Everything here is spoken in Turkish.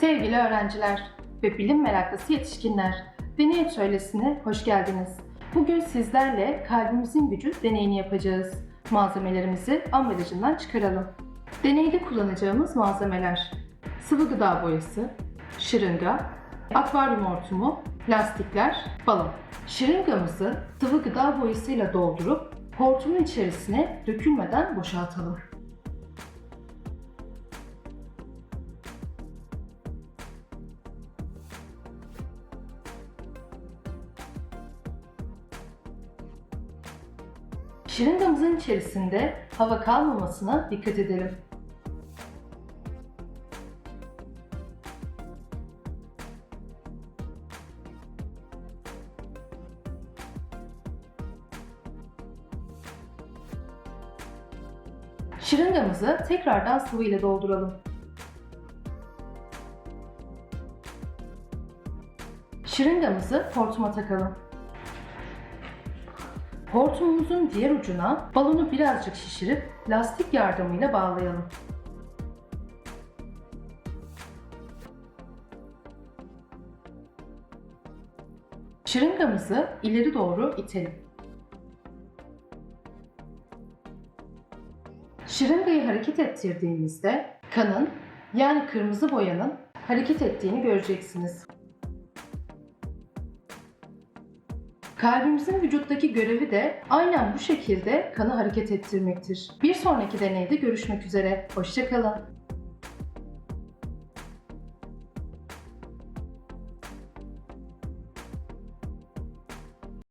Sevgili öğrenciler ve bilim meraklısı yetişkinler, Deney Atölyesi'ne hoş geldiniz. Bugün sizlerle kalbimizin gücü deneyini yapacağız. Malzemelerimizi ambalajından çıkaralım. Deneyde kullanacağımız malzemeler sıvı gıda boyası, şırınga, akvaryum hortumu, lastikler, balon. Şırıngamızı sıvı gıda boyasıyla doldurup hortumun içerisine dökülmeden boşaltalım. Şırıngamızın içerisinde hava kalmamasına dikkat edelim. Şırıngamızı tekrardan sıvı ile dolduralım. Şırıngamızı hortuma takalım. Hortumumuzun diğer ucuna balonu birazcık şişirip lastik yardımıyla bağlayalım. Şırıngamızı ileri doğru itelim. Şırıngayı hareket ettirdiğimizde kanın yani kırmızı boyanın hareket ettiğini göreceksiniz. Kalbimizin vücuttaki görevi de aynen bu şekilde kanı hareket ettirmektir. Bir sonraki deneyde görüşmek üzere. Hoşçakalın.